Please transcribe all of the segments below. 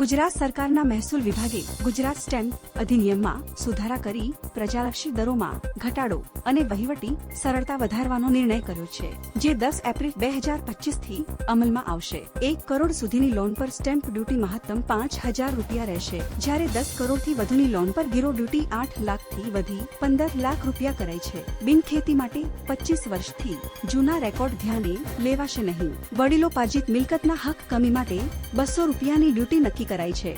ગુજરાત સરકારના મહેસૂલ વિભાગે ગુજરાત સ્ટેમ્પ અધિનિયમમાં સુધારા કરી પ્રજાલક્ષી દરોમાં ઘટાડો અને વહીવટી સરળતા વધારવાનો નિર્ણય કર્યો છે, જે દસ એપ્રિલ બે હજાર પચીસથી અમલમાં આવશે. એક કરોડ સુધીની લોન પર સ્ટેમ્પ ડ્યુટી મહત્તમ પાંચ હજાર રૂપિયા રહેશે. જ્યારે દસ કરોડથી વધુની લોન પર ગીરો ડ્યુટી આઠ લાખથી વધી પંદર લાખ રૂપિયા કરાઈ છે. બિનખેતી માટે પચીસ વર્ષથી જૂના રેકોર્ડ ધ્યાને લેવાશે નહીં. વડીલો પાર્જિત મિલકતના હક કમી માટે બસો રૂપિયાની ડ્યુટી નક્કી કરાઈ છે.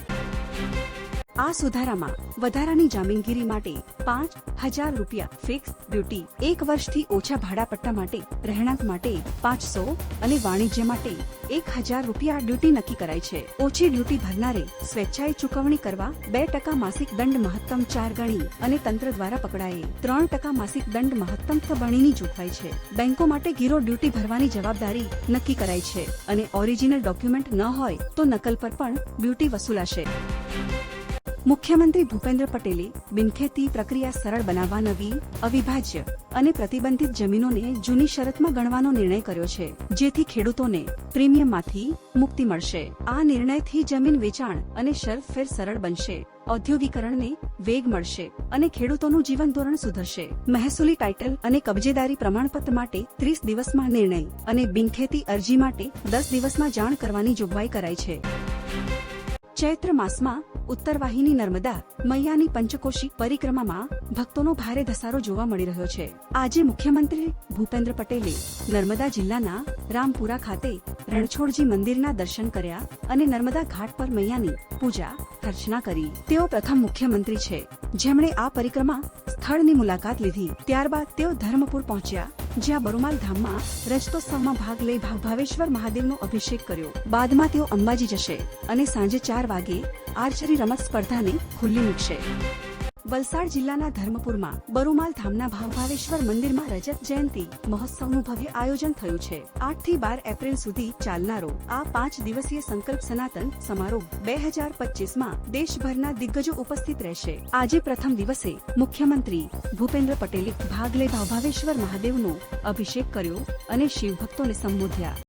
આ સુધારામાં વધારાની જામીનગીરી માટે પાંચ હજાર રૂપિયા ફિક્સ ડ્યુટી એક વર્ષથી ઓછા ભાડાપટ્ટા માટે, રહેણાંક માટે પાંચસો અને વાણિજ્ય માટે એક હજાર રૂપિયા ડ્યુટી નક્કી કરાઈ છે. ઓછી ડ્યુટી ભરનારે સ્વેચ્છાએ ચૂકવણી કરવા બે ટકા માસિક દંડ મહત્તમ ચાર ગણી અને તંત્ર દ્વારા પકડાયે. ત્રણ ટકા માસિક દંડ મહત્તમ બણીની જોગવાઈ છે. બેંકો માટે ગીરો ડ્યુટી ભરવાની જવાબદારી નક્કી કરાઈ છે અને ઓરિજિનલ ડોક્યુમેન્ટ ન હોય તો નકલ પર પણ ડ્યુટી વસૂલાશે. મુખ્યમંત્રી ભૂપેન્દ્ર પટેલે બિનખેતી પ્રક્રિયા સરળ બનાવવા નવી, અવિભાજ્ય અને પ્રતિબંધિત જમીનોને જૂની શરતમાં ગણવાનો નિર્ણય કર્યો છે, જેથી ખેડૂતોને પ્રીમિયમમાંથી મુક્તિ મળશે. આ નિર્ણયથી જમીન વેચાણ અને શરફેર સરળ બનશે, ઔદ્યોગિકરણને વેગ મળશે અને ખેડૂતોનું જીવન ધોરણ સુધરશે. મહેસૂલી ટાઇટલ અને કબજેદારી પ્રમાણપત્ર માટે ત્રીસ દિવસમાં નિર્ણય અને બિનખેતી અરજી માટે દસ દિવસમાં જાણ કરવાની જોગવાઈ કરાઈ છે. ચૈત્ર માસમાં ઉત્તરવાહિની નર્મદા મૈયાની પંચકોશી પરિક્રમામાં ભક્તોનો ભારે ધસારો જોવા મળી રહ્યો છે. આજે મુખ્યમંત્રી ભૂપેન્દ્ર પટેલે નર્મદા જિલ્લાના રામપુરા ખાતે રણછોડજી મંદિરના દર્શન કર્યા અને નર્મદા ઘાટ પર મૈયાની પૂજા અર્ચના કરી. તેઓ પ્રથમ મુખ્યમંત્રી છે. જેમણે આ પરિક્રમા સ્થળની મુલાકાત લીધી. ત્યારબાદ તેઓ ધર્મપુર પહોંચ્યા. જ્યાં બરુમાલ ધામમાં રજતોત્સવમાં ભાગ લઈ ભાવેશ્વર મહાદેવનો અભિષેક કર્યો. બાદમાં તેઓ અંબાજી જશે અને સાંજે ચાર વાગે આર્ચરી રમત સ્પર્ધાને ખુલ્લી મૂકશે. વલસાડ જિલ્લાના ધર્મપુરમાં બરુમાલ ધામના ભાવભાવેશ્વર મંદિરમાં રજત જયંતિ મહોત્સવનું ભવ્ય આયોજન થયું છે. આઠથી બાર એપ્રિલ સુધી ચાલનારો આ પાંચ દિવસીય સંકલ્પ સનાતન સમારોહ બે હજાર પચીસમાં દેશભરના દિગ્ગજો ઉપસ્થિત રહેશે. આજે પ્રથમ દિવસે મુખ્યમંત્રી ભૂપેન્દ્ર પટેલે ભાગ લઈ ભાવભાવેશ્વર મહાદેવનો અભિષેક કર્યો અને શિવભક્તોને સંબોધ્યા.